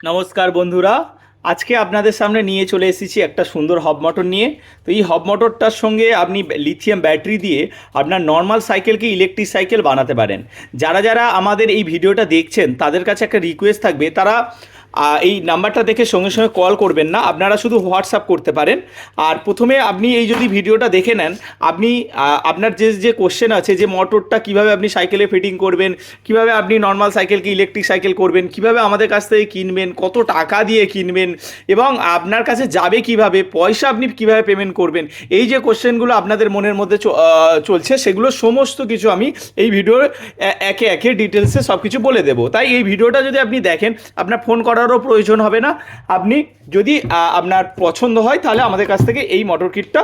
নমস্কার বন্ধুরা, আজকে আপনাদের সামনে নিয়ে চলে এসেছি একটা সুন্দর হব মোটর নিয়ে। তো এই হব মোটরটার সঙ্গে আপনি লিথিয়াম ব্যাটারি দিয়ে আপনার নর্মাল সাইকেলকে ইলেকট্রিক সাইকেল বানাতে পারেন। যারা যারা আমাদের এই ভিডিওটা দেখছেন, তাদের কাছে একটা রিকোয়েস্ট থাকবে। তারা এই নাম্বারটা দেখে সঙ্গে সঙ্গে কল করবেন না। আপনারা শুধু হোয়াটসঅ্যাপ করতে পারেন। আর প্রথমে আপনি এই যদি ভিডিওটা দেখে নেন, আপনি আপনার যে যে কোশ্চেন আছে, যে মোটরটা কীভাবে আপনি সাইকেলে ফিটিং করবেন, কীভাবে আপনি নর্মাল সাইকেলকে ইলেকট্রিক সাইকেল করবেন, কীভাবে আমাদের কাছ থেকে কিনবেন, কত টাকা দিয়ে কিনবেন, এবং আপনার কাছে যাবে কীভাবে, পয়সা আপনি কীভাবে পেমেন্ট করবেন, এই যে কোশ্চেনগুলো আপনাদের মনের মধ্যে চলছে, সেগুলো সমস্ত কিছু আমি এই ভিডিওর একে একে ডিটেলসে সব কিছু বলে দেবো। তাই এই ভিডিওটা যদি আপনি দেখেন, আপনার ফোন করারও প্রয়োজন হবে না। আপনি যদি আপনার পছন্দ হয়, তাহলে আমাদের কাছ থেকে এই মোটর কিটটা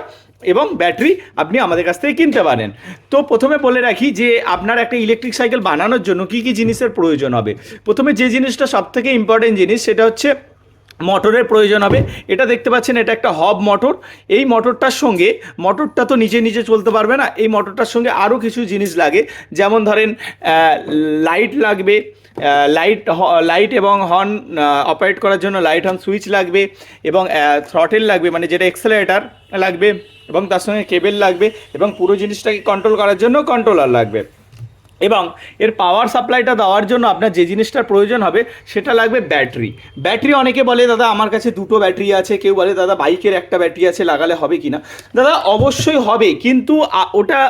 এবং ব্যাটারি আপনি আমাদের কাছ থেকে কিনতে পারেন। তো প্রথমে বলে রাখি যে, আপনার একটা ইলেকট্রিক সাইকেল বানানোর জন্য কী কী জিনিসের প্রয়োজন হবে? প্রথমে যে জিনিসটা সবথেকে ইম্পর্টেন্ট জিনিস, সেটা হচ্ছে মোটরের প্রয়োজন হবে। এটা দেখতে পাচ্ছেন, এটা একটা হব মোটর। এই মোটরটার সঙ্গে, মোটরটা তো নিজে নিজে চলতে পারবে না, এই মোটরটার সঙ্গে আরও কিছু জিনিস লাগে। যেমন ধরেন লাইট লাগবে লাইট লাইট এবং হর্ন অপারেট করার জন্য লাইট হর্ন সুইচ লাগবে এবং থ্রটেল লাগবে মানে যেটা এক্সেলারেটার লাগবে এবং তার সঙ্গে কেবেল লাগবে এবং পুরো জিনিসটাকে কন্ট্রোল করার জন্য কন্ট্রোলার লাগবে। এবং এর পাওয়ার সাপ্লাইটা দেওয়ার জন্য আপনার যে জিনিসটার প্রয়োজন হবে, সেটা লাগবে ব্যাটারি ব্যাটারি অনেকে বলে, দাদা, আমার কাছে দুটো ব্যাটারি আছে। কেউ বলে, দাদা বাইকের একটা ব্যাটারি আছে, লাগালে হবে কি না দাদা, অবশ্যই হবে, কিন্তু ওটা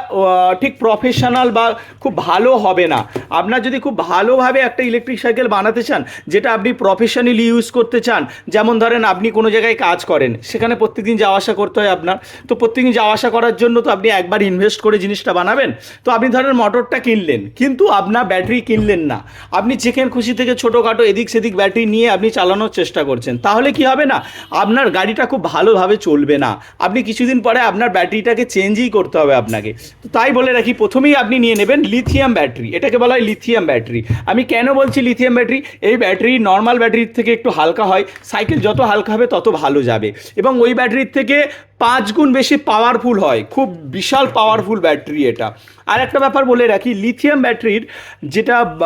ঠিক প্রফেশনাল বা খুব ভালো হবে না। আপনার যদি খুব ভালোভাবে একটা ইলেকট্রিক সাইকেল বানাতে চান, যেটা আপনি প্রফেশনালি ইউজ করতে চান, যেমন ধরেন আপনি কোনো জায়গায় কাজ করেন, সেখানে প্রত্যেকদিন যাওয়া আসা করতে হয় আপনার, তো প্রত্যেকদিন যাওয়া আসা করার জন্য তো আপনি একবার ইনভেস্ট করে জিনিসটা বানাবেন। তো আপনি ধরেন মোটরটা কিনলেন কিন্তু আপনার ব্যাটারি কিনলেন না। আপনি যেখানে খুশি থেকে ছোটোখাটো এদিক সেদিক ব্যাটারি নিয়ে আপনি চালানোর চেষ্টা করছেন। তাহলে কি হবে না? আপনার গাড়িটা খুব ভালোভাবে চলবে না। আপনি কিছুদিন পরে আপনার ব্যাটারিটাকে চেঞ্জই করতে হবে আপনাকে। তো তাই বলে রাখি, প্রথমেই আপনি নিয়ে নেবেন লিথিয়াম ব্যাটারি। এটাকে বলা হয় লিথিয়াম ব্যাটারি। আমি কেন বলছি লিথিয়াম ব্যাটারি? এই ব্যাটারি নর্মাল ব্যাটারির থেকে একটু হালকা হয়। সাইকেল যত হালকা হবে তত ভালো যাবে। এবং ওই ব্যাটারির থেকে পাঁচ গুণ বেশি পাওয়ারফুল হয়। খুব বিশাল পাওয়ারফুল ব্যাটারি এটা। আর একটা ব্যাপার বলে রাখি লিথিয়াম ব্যাটারির যেটা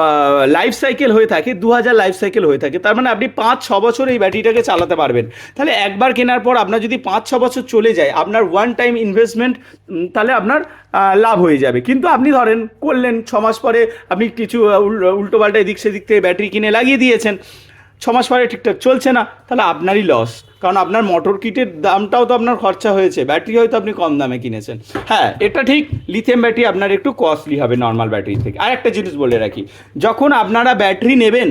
লাইফ সাইকেল হয়ে থাকে দু হাজার লাইফ সাইকেল হয়ে থাকে, তার মানে আপনি পাঁচ, ছ বছর এই ব্যাটারিটাকে চালাতে পারবেন। তাহলে একবার কেনার পর আপনার যদি পাঁচ, ছ বছর চলে যায়, আপনার ওয়ান টাইম ইনভেস্টমেন্ট তাহলে আপনার লাভ হয়ে যাবে। কিন্তু আপনি ধরেন, করলেন, ছ মাস পরে আপনি কিছু উল্টো উল- উল্টোপাল্টা এদিক সেদিক থেকে ব্যাটারি কিনে লাগিয়ে দিয়েছেন। ছ মাস পরে ঠিকঠাক চলছে না, তাহলে আপনারই লস কারণ আপনার মোটর কিটের দামটাও তো আপনার খরচা হয়েছে ব্যাটারি হয়তো আপনি কম দামে কিনেছেন। হ্যাঁ এটা ঠিক লিথিয়াম ব্যাটারি আপনার একটু কস্টলি হবে নর্মাল ব্যাটারি থেকে। আর একটা জিনিস বলে রাখি, যখন আপনারা ব্যাটারি নেবেন,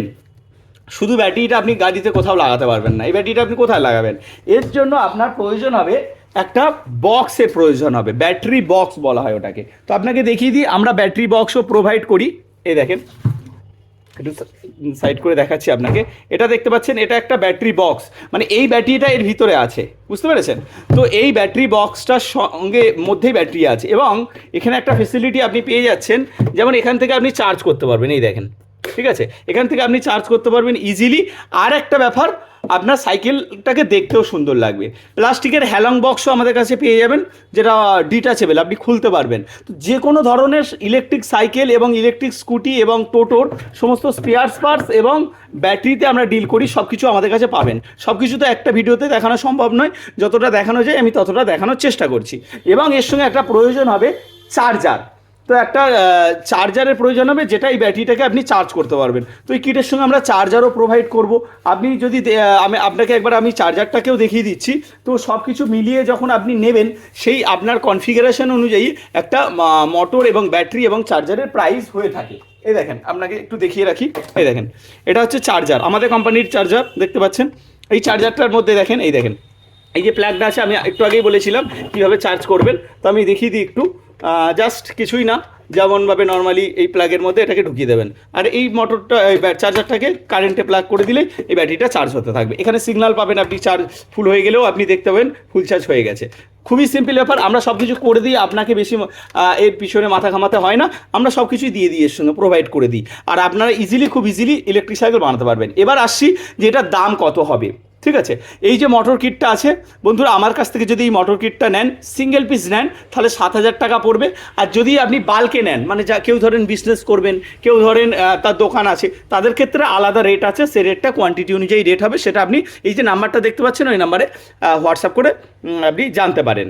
শুধু ব্যাটারিটা আপনি গাড়িতে কোথাও লাগাতে পারবেন না, এই ব্যাটারিটা আপনি কোথায় লাগাবেন? এর জন্য আপনার প্রয়োজন হবে, একটা বক্সের প্রয়োজন হবে ব্যাটারি বক্স বলা হয় ওটাকে। তো আপনাকে দেখিয়ে দিই, আমরা ব্যাটারি বক্সও প্রোভাইড করি, এই দেখেন। একটু সাইড করে দেখাচ্ছি আপনাকে। এটা দেখতে পাচ্ছেন, এটা একটা ব্যাটারি বক্স। মানে এই ব্যাটারিটা এর ভিতরে আছে, বুঝতে পেরেছেন? তো এই ব্যাটারি বক্সটার সঙ্গে মধ্যেই ব্যাটারি আছে এবং এখানে একটা ফেসিলিটি আপনি পেয়ে যাচ্ছেন, যেমন এখান থেকে আপনি চার্জ করতে পারবেন, এই দেখেন। ঠিক আছে? এখান থেকে আপনি চার্জ করতে পারবেন ইজিলি আর একটা ব্যাপার আপনার সাইকেলটাকে দেখতেও সুন্দর লাগবে। প্লাস্টিকের হ্যালং বক্সও আমাদের কাছে পেয়ে যাবেন, যেটা ডিটাচেবল আপনি খুলতে পারবেন। যে কোনো ধরনের ইলেকট্রিক সাইকেল এবং ইলেকট্রিক স্কুটি এবং টোটোর সমস্ত স্পেয়ার পার্টস এবং ব্যাটারিতে আমরা ডিল করি সব কিছু আমাদের কাছে পাবেন। সব কিছু তো একটা ভিডিওতে দেখানো সম্ভব নয়, যতটা দেখানো যায় আমি ততটা দেখানোর চেষ্টা করছি। এবং এর সঙ্গে একটা প্রয়োজন হবে চার্জার তো একটা চার্জারের প্রয়োজন হবে, যেটা এই ব্যাটারিটাকে আপনি চার্জ করতে পারবেন। তো এই কিটের সঙ্গে আমরা চার্জারও প্রোভাইড করব। আপনি যদি আমি আপনাকে একবার আমি চার্জারটাকেও দেখিয়ে দিচ্ছি। তো সব কিছু মিলিয়ে যখন আপনি নেবেন, সেই আপনার কনফিগারেশন অনুযায়ী একটা মোটর এবং ব্যাটারি এবং চার্জারের প্রাইস হয়ে থাকে। এই দেখেন, আপনাকে একটু দেখিয়ে রাখি। এই দেখেন, এটা হচ্ছে চার্জার আমাদের কোম্পানির চার্জার দেখতে পাচ্ছেন? এই চার্জারটার মধ্যে দেখেন, এই দেখেন। এই যে প্লাগটা আছে, আমি একটু আগেই বলেছিলাম, কীভাবে চার্জ করবেন। তো আমি দেখিয়ে দিই একটু। জাস্ট কিছুই না। যেমনভাবে নর্মালি এই প্লাগের মধ্যে এটাকে ঢুকিয়ে দেবেন। আর এই মোটরটা এই চার্জারটাকে কারেন্টে প্লাগ করে দিলেই এই ব্যাটারিটা চার্জ হতে থাকবে। এখানে সিগন্যাল পাবেন আপনি চার্জ ফুল হয়ে গেলেও আপনি দেখতে পাবেন ফুল চার্জ হয়ে গেছে। খুবই সিম্পল ব্যাপার, আমরা সব কিছু করে দিই, আপনাকে বেশি এর পিছনে মাথা ঘামাতে হয় না। আমরা সব কিছুই দিয়ে দিই এর সঙ্গে প্রোভাইড করে দিই। আর আপনারা ইজিলি খুব ইজিলি ইলেকট্রিক সাইকেল বানাতে পারবেন। এবার আসছি যে এটার দাম কত হবে। ঠিক আছে? এই যে মোটর কিটটা আছে, বন্ধুরা, আমার কাছ থেকে যদি এই মোটর কিটটা নেন সিঙ্গেল পিস নেন, তাহলে সাত হাজার টাকা পড়বে। আর যদি আপনি বালকে নেন মানে যা, কেউ ধরেন বিজনেস করবেন, কেউ ধরেন তার দোকান আছে, তাদের ক্ষেত্রে আলাদা রেট আছে, সে রেটটা কোয়ান্টিটি অনুযায়ী রেট হবে, সেটা আপনি এই যে নাম্বারটা দেখতে পাচ্ছেন, ওই নাম্বারে হোয়াটসঅ্যাপ করে আপনি জানতে পারেন।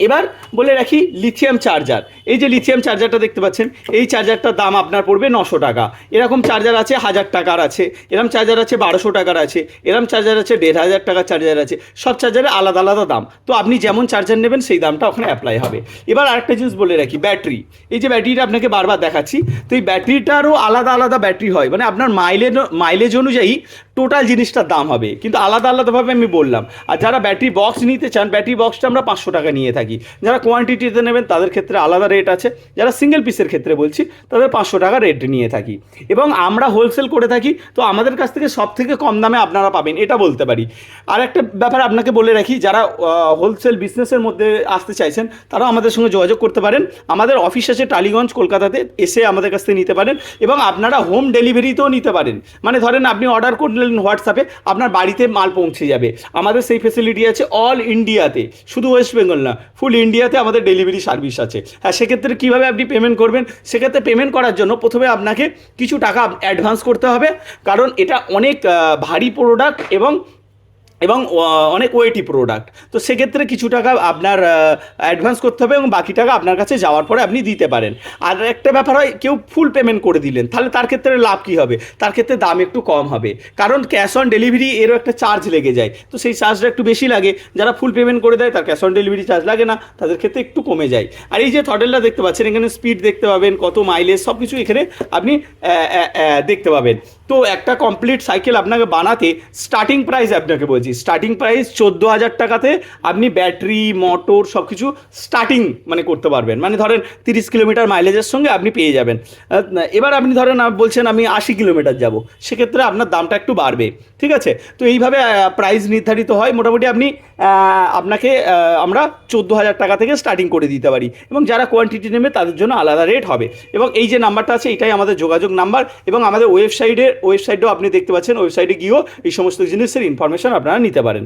এবার বলে রাখি লিথিয়াম চার্জার এই যে লিথিয়াম চার্জারটা দেখতে পাচ্ছেন, এই চার্জারটার দাম আপনার পড়বে নশো টাকা। এরকম চার্জার আছে, হাজার টাকার আছে, এরম চার্জার আছে, বারোশো টাকার আছে, এরম চার্জার আছে, দেড় হাজার টাকার চার্জার আছে, সব চার্জারের আলাদা আলাদা দাম। তো আপনি যেমন চার্জার নেবেন, সেই দামটা ওখানে অ্যাপ্লাই হবে। এবার আরেকটা জিনিস বলে রাখি ব্যাটারি এই যে ব্যাটারিটা আপনাকে বারবার দেখাচ্ছি, তো এই ব্যাটারিটারও আলাদা আলাদা ব্যাটারি হয়। মানে আপনার মাইলেজ মাইলেজ অনুযায়ী টোটাল জিনিসটার দাম হবে। কিন্তু আলাদা আলাদাভাবে আমি বললাম, আর যারা ব্যাটারি বক্স নিতে চান ব্যাটারি বক্সটা আমরা পাঁচশো টাকা নিয়ে থাকি। যারা কোয়ান্টিটিতে নেবেন, তাদের ক্ষেত্রে আলাদা রেট আছে। যারা সিঙ্গেল পিসের ক্ষেত্রে বলছি, তাদের পাঁচশো টাকা রেট নিয়ে থাকি। এবং আমরা হোলসেল করে থাকি, তো আমাদের কাছ থেকে সব থেকে কম দামে আপনারা পাবেন, এটা বলতে পারি। আর একটা ব্যাপার আপনাকে বলে রাখি, যারা হোলসেল বিজনেসের মধ্যে আসতে চাইছেন, তারাও আমাদের সঙ্গে যোগাযোগ করতে পারেন। আমাদের অফিস আছে টালিগঞ্জ, কলকাতাতে, এসে আমাদের কাছ থেকে নিতে পারেন। এবং আপনারা হোম ডেলিভারিতেও নিতে পারেন। মানে ধরেন আপনি অর্ডার করলেন হোয়াটসঅ্যাপে আপনার বাড়িতে মাল পৌঁছে যাবে। আমাদের সেই ফেসিলিটি আছে অল ইন্ডিয়াতে শুধু ওয়েস্ট বেঙ্গল না ফুল ইন্ডিয়াতে আমাদের ডেলিভারি সার্ভিস আছে। হ্যাঁ সেক্ষেত্রে কীভাবে আপনি পেমেন্ট করবেন? সেক্ষেত্রে পেমেন্ট করার জন্য প্রথমে আপনাকে কিছু টাকা অ্যাডভান্স করতে হবে। কারণ এটা অনেক ভারী প্রোডাক্ট এবং এবং অনেক ওয়েটি প্রোডাক্ট তো সেক্ষেত্রে কিছু টাকা আপনার অ্যাডভান্স করতে হবে এবং বাকি টাকা আপনার কাছে যাওয়ার পরে আপনি দিতে পারেন। আর একটা ব্যাপার হয়, কেউ ফুল পেমেন্ট করে দিলেন, তাহলে তার ক্ষেত্রে লাভ কী হবে? তার ক্ষেত্রে দাম একটু কম হবে। কারণ ক্যাশ অন ডেলিভারি এরও একটা চার্জ লেগে যায়। তো সেই চার্জটা একটু বেশি লাগে। যারা ফুল পেমেন্ট করে দেয়, তার ক্যাশ অন ডেলিভারি চার্জ লাগে না, তাদের ক্ষেত্রে একটু কমে যায়। আর এই যে থটেলটা দেখতে পাচ্ছেন, এখানে স্পিড দেখতে পাবেন, কত মাইলেজ সব কিছু এখানে আপনি দেখতে পাবেন। তো একটা কমপ্লিট সাইকেল আপনাকে বানাতে স্টার্টিং প্রাইস আপনাকে বলছি। স্টার্টিং প্রাইস চোদ্দ হাজার টাকাতে আপনি ব্যাটারি মোটর সব কিছু স্টার্টিং মানে করতে পারবেন। মানে ধরেন তিরিশ কিলোমিটার মাইলেজের সঙ্গে আপনি পেয়ে যাবেন। এবার আপনি ধরেন বলছেন আমি আশি কিলোমিটার যাব। সেক্ষেত্রে আপনার দামটা একটু বাড়বে। ঠিক আছে? তো এইভাবে প্রাইস নির্ধারিত হয়। মোটামুটি আপনি আপনাকে আমরা চোদ্দ হাজার টাকা থেকে স্টার্টিং করে দিতে পারি। এবং যারা কোয়ান্টিটি নেবে, তাদের জন্য আলাদা রেট হবে। এবং এই যে নাম্বারটা আছে, এটাই আমাদের যোগাযোগ নাম্বার। এবং আমাদের ওয়েবসাইটের ওয়েবসাইটেও আপনি দেখতে পাচ্ছেন ওয়েবসাইটে গিয়েও এই সমস্ত জিনিসের ইনফরমেশন আপনারা নিতে পারেন।